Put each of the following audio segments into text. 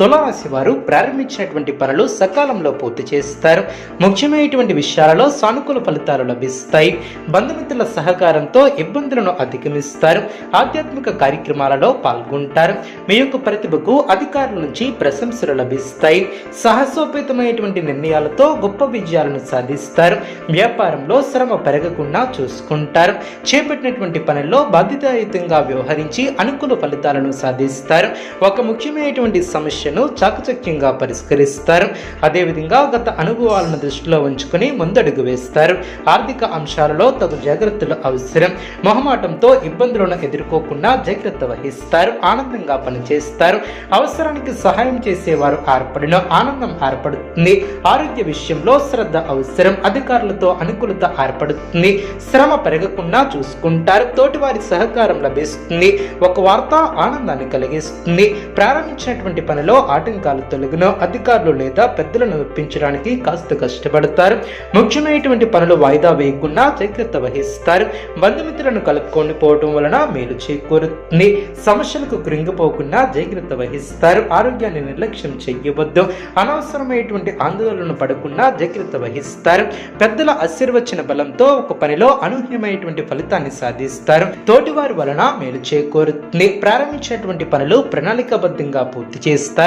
తులారాశి వారు ప్రారంభించినటువంటి పనులు సకాలంలో పూర్తి చేస్తారు. ముఖ్యమైనటువంటి విషయాలలో సానుకూల ఫలితాలు లభిస్తాయి. బంధుమిత్రుల సహకారంతో ఇబ్బందులను అధిగమిస్తారు. ఆధ్యాత్మిక కార్యక్రమాలలో పాల్గొంటారు. మీ యొక్క ప్రతిభకు అధికారుల నుంచి ప్రశంసలు లభిస్తాయి. సాహసోపేతమైనటువంటి నిర్ణయాలతో గొప్ప విజయాలను సాధిస్తారు. వ్యాపారంలో శ్రమ పెరగకుండా చూసుకుంటారు. చేపట్టినటువంటి పనుల్లో బాధ్యతాయుతంగా వ్యవహరించి అనుకూల ఫలితాలను సాధిస్తారు. ఒక ముఖ్యమైనటువంటి సమస్య సమస్యను చాకచక్యంగా పరిష్కరిస్తారు. అదేవిధంగా గత అనుభవాలను దృష్టిలో ఉంచుకుని ముందడుగు వేస్తారు. ఆర్థిక అంశాలలో తగు జాగ్రత్తలు అవసరం. మొహమాటంతో ఇబ్బందులను ఎదుర్కోకుండా జాగ్రత్త వహిస్తారు. ఆనందంగా పనిచేస్తారు. అవసరానికి సహాయం చేసేవారు ఏర్పడిన ఆనందం ఏర్పడుతుంది. ఆరోగ్య విషయంలో శ్రద్ధ అవసరం. అధికారులతో అనుకూలత ఏర్పడుతుంది. శ్రమ పెరగకుండా చూసుకుంటారు. తోటివారి సహకారం లభిస్తుంది. ఒక వార్త ఆనందాన్ని కలిగిస్తుంది. ప్రారంభించినటువంటి పనిలో ఆటంకాలు తొలగిన అధికారులు లేదా పెద్దలను ఒప్పించడానికి కాస్త కష్టపడతారు. ముఖ్యమైనటువంటి పనులు వాయిదా వేయకుండా జాగ్రత్త వహిస్తారు. బంధుమిత్రులను కలుపుకొని పోవటం వలన మేలు చేకూరుతుంది. సమస్యలకు కృంగిపోకుండా జాగ్రత్త వహిస్తారు. ఆరోగ్యాన్ని నిర్లక్ష్యం చేయవద్దు. అనవసరమైనటువంటి ఆందోళన పడకుండా జాగ్రత్త వహిస్తారు. పెద్దల ఆశీర్వచన బలంతో ఒక పనిలో అనూహ్యమైనటువంటి ఫలితాన్ని సాధిస్తారు. తోటివారి వలన మేలు చేకూరుతుంది. ప్రారంభించినటువంటి పనులు ప్రణాళికాబద్ధంగా పూర్తి చేస్తారు.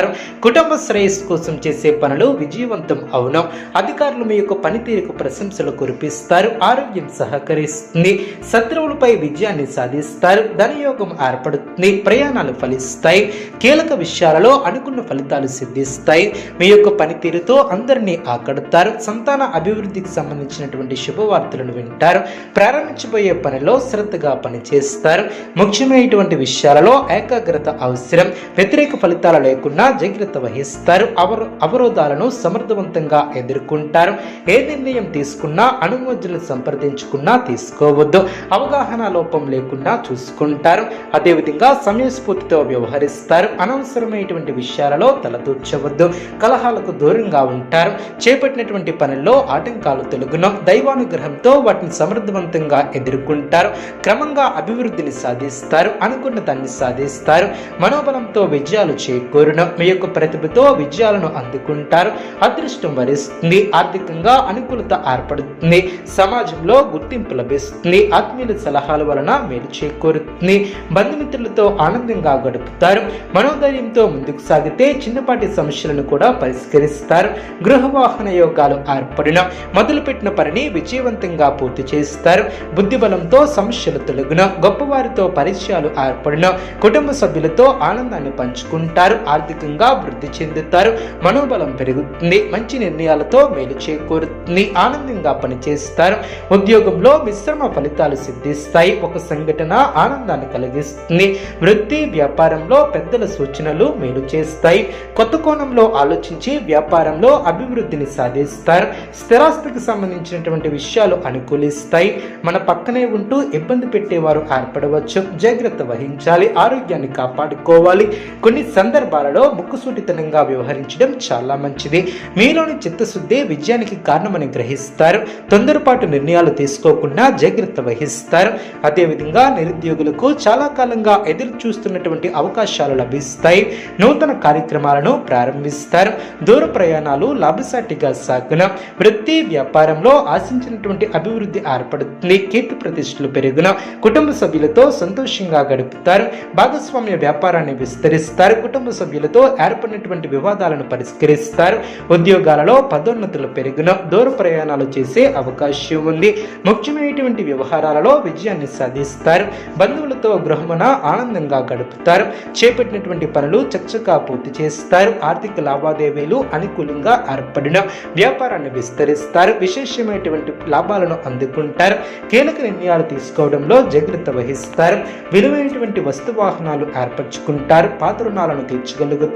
కుటుంబ శ్రేయస్సు కోసం చేసే పనులు విజయవంతం అవును. అధికారులు మీ యొక్క పనితీరుకు ప్రశంసలు కురిపిస్తారు. ఆరోగ్యం సహకరిస్తుంది. శత్రువులపై విజయాన్ని సాధిస్తారు. ధనయోగం ఏర్పడుతుంది. ప్రయాణాలు ఫలిస్తాయి. కీలక విషయాలలో అనుకున్న ఫలితాలు సిద్ధిస్తాయి. మీ యొక్క పనితీరుతో అందరినీ ఆకడతారు. సంతాన అభివృద్ధికి సంబంధించినటువంటి శుభవార్తలను వింటారు. ప్రారంభించబోయే పనిలో శ్రద్ధగా పనిచేస్తారు. ముఖ్యమైనటువంటి విషయాలలో ఏకాగ్రత అవసరం. వ్యతిరేక ఫలితాలు లేకుండా జాగ్రత్త వహిస్తారు. అవరో అవరోధాలను సమర్థవంతంగా ఎదుర్కొంటారు. ఏ నిర్ణయం తీసుకున్నా అనుమతులను సంప్రదించుకున్నా తీసుకోవద్దు. అవగాహన లోపం లేకుండా చూసుకుంటారు. అదేవిధంగా సమయస్ఫూర్తితో వ్యవహరిస్తారు. అనవసరమైనటువంటి విషయాలలో తలదూర్చవద్దు. కలహాలకు దూరంగా ఉంటారు. చేపట్టినటువంటి పనుల్లో ఆటంకాలు తొలగును. దైవానుగ్రహంతో వాటిని సమర్థవంతంగా ఎదుర్కొంటారు. క్రమంగా అభివృద్ధిని సాధిస్తారు. అనుకున్న దాన్ని సాధిస్తారు. మనోబలంతో విజయాలు చేకూరును. మీ యొక్క ప్రతిభతో విజయాలను అందుకుంటారు. అదృష్టం వరిస్తుంది. ఆర్థికంగా అనుకూలత ఏర్పడుతుంది. సమాజంలో గుర్తింపు లభిస్తుంది. ఆత్మీయుల సలహాల వలన మేలు చేకూరుతుంది. బంధుమిత్రులతో ఆనందంగా గడుపుతారు. మనోధైర్యంతో ముందుకు సాగితే చిన్నపాటి సమస్యలను కూడా పరిష్కరిస్తారు. గృహవాహన యోగాలు ఏర్పడిన మొదలుపెట్టిన పనిని విజయవంతంగా పూర్తి చేస్తారు. బుద్ధిబలంతో సమస్యలు తొలగిన గొప్పవారితో పరిచయాలు ఏర్పడిన కుటుంబ సభ్యులతో ఆనందాన్ని పంచుకుంటారు. ఆర్థిక ఆర్థికంగా వృద్ధి చెందుతారు. మనోబలం పెరుగుతుంది. మంచి నిర్ణయాలతో మేలు చేకూరుతుంది. ఆనందంగా పనిచేస్తారు. ఉద్యోగంలో మిశ్రమ ఫలితాలు సిద్ధిస్తాయి. ఒక సంఘటన ఆనందాన్ని కలిగిస్తుంది. వృత్తి వ్యాపారంలో పెద్దల సూచనలు మేలు చేస్తాయి. కొత్త కోణంలో ఆలోచించి వ్యాపారంలో అభివృద్ధిని సాధిస్తారు. స్థిరాస్తికి సంబంధించినటువంటి విషయాలు అనుకూలిస్తాయి. మన పక్కనే ఉంటూ ఇబ్బంది పెట్టేవారు ఏర్పడవచ్చు. జాగ్రత్త వహించాలి. ఆరోగ్యాన్ని కాపాడుకోవాలి. కొన్ని సందర్భాలలో ముక్కుసూటితనంగా వ్యవహరించడం చాలా మంచిది. మీలోని చిత్తశుద్ధి విజయానికి కారణమని గ్రహిస్తారు. తొందరపాటు నిర్ణయాలు తీసుకోకుండా జాగ్రత్త వహిస్తారు. అదేవిధంగా నిరుద్యోగులకు చాలా కాలంగా ఎదురు చూస్తున్నటువంటి అవకాశాలు లభిస్తాయి. నూతన కార్యక్రమాలను ప్రారంభిస్తారు. దూర ప్రయాణాలు లాభసాటిగా సాగున. వృత్తి వ్యాపారంలో ఆశించినటువంటి అభివృద్ధి ఏర్పడుతుంది. కీర్తి ప్రతిష్టలు పెరుగున. కుటుంబ సభ్యులతో సంతోషంగా గడుపుతారు. భాగస్వామ్య వ్యాపారాన్ని విస్తరిస్తారు. కుటుంబ సభ్యులతో ఏర్పడినటువంటి వివాదాలను పరిష్కరిస్తారు. ఉద్యోగాలలో పదోన్నతులు పెరిగిన దూర ప్రయాణాలు చేసే అవకాశం ఉంది. ముఖ్యమైనటువంటి వ్యవహారాలలో విజయాన్ని సాధిస్తారు. బంధువులతో గృహమున ఆనందంగా గడుపుతారు. చేపట్టినటువంటి పనులు చక్కగా పూర్తి చేస్తారు. ఆర్థిక లావాదేవీలు అనుకూలంగా ఏర్పడిన వ్యాపారాన్ని విస్తరిస్తారు. విశేషమైనటువంటి లాభాలను అందుకుంటారు. కీలక నిర్ణయాలు తీసుకోవడంలో జాగ్రత్త వహిస్తారు. విలువైనటువంటి వస్తు వాహనాలు ఏర్పరచుకుంటారు. పాత రుణాలను తీర్చగలుగుతారు.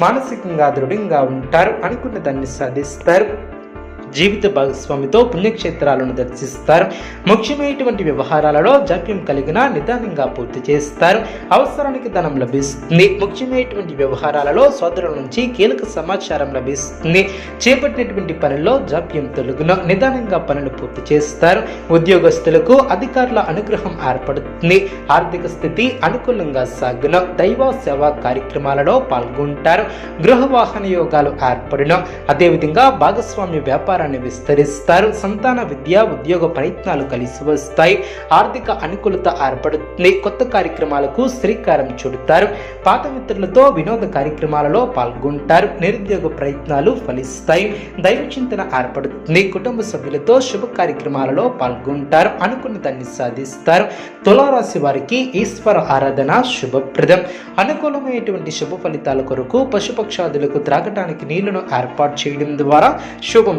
మానసికంగా దృఢంగా ఉంటారు అనుకున్న దాన్ని సాధిస్తారు. జీవిత భాగస్వామితో పుణ్యక్షేత్రాలను దర్శిస్తారు. ముఖ్యమైనటువంటి వ్యవహారాలలో జాప్యం కలిగిన నిదానంగా పూర్తి చేస్తారు. అవసరానికి ధనం లభిస్తుంది. ముఖ్యమైనటువంటి వ్యవహారాలలో సోదరుల నుంచి కీలక సమాచారం లభిస్తుంది. చేపట్టినటువంటి పనుల్లో జాప్యం తొలగున నిదానంగా పనులు పూర్తి చేస్తారు. ఉద్యోగస్తులకు అధికారుల అనుగ్రహం ఏర్పడుతుంది. ఆర్థిక స్థితి అనుకూలంగా సాగున దైవ సేవా కార్యక్రమాలలో పాల్గొంటారు. గృహ వాహన యోగాలు ఏర్పడిన అదేవిధంగా భాగస్వామ్య వ్యాపారాన్ని విస్తరిస్తారు. సంతాన విద్య ఉద్యోగ ప్రయత్నాలు కలిసి వస్తాయి. ఆర్థిక అనుకూలత ఏర్పడుతుంది. కొత్త కార్యక్రమాలకు శ్రీకారం చుడతారు. పాత మిత్రులతో వినోద కార్యక్రమాలలో పాల్గొంటారు. నిరుద్యోగ ప్రయత్నాలు ఫలిస్తాయి. దైవ చింతన ఏర్పడుతుంది. కుటుంబ సభ్యులతో శుభ కార్యక్రమాలలో పాల్గొంటారు. అనుకున్న దాన్ని సాధిస్తారు. తులారాశి వారికి ఈశ్వర ఆరాధన శుభప్రదం. అనుకూలమైనటువంటి శుభ ఫలితాల కొరకు పశుపక్షాదులకు త్రాగటానికి నీళ్ళను ఏర్పాటు చేయడం ద్వారా శుభం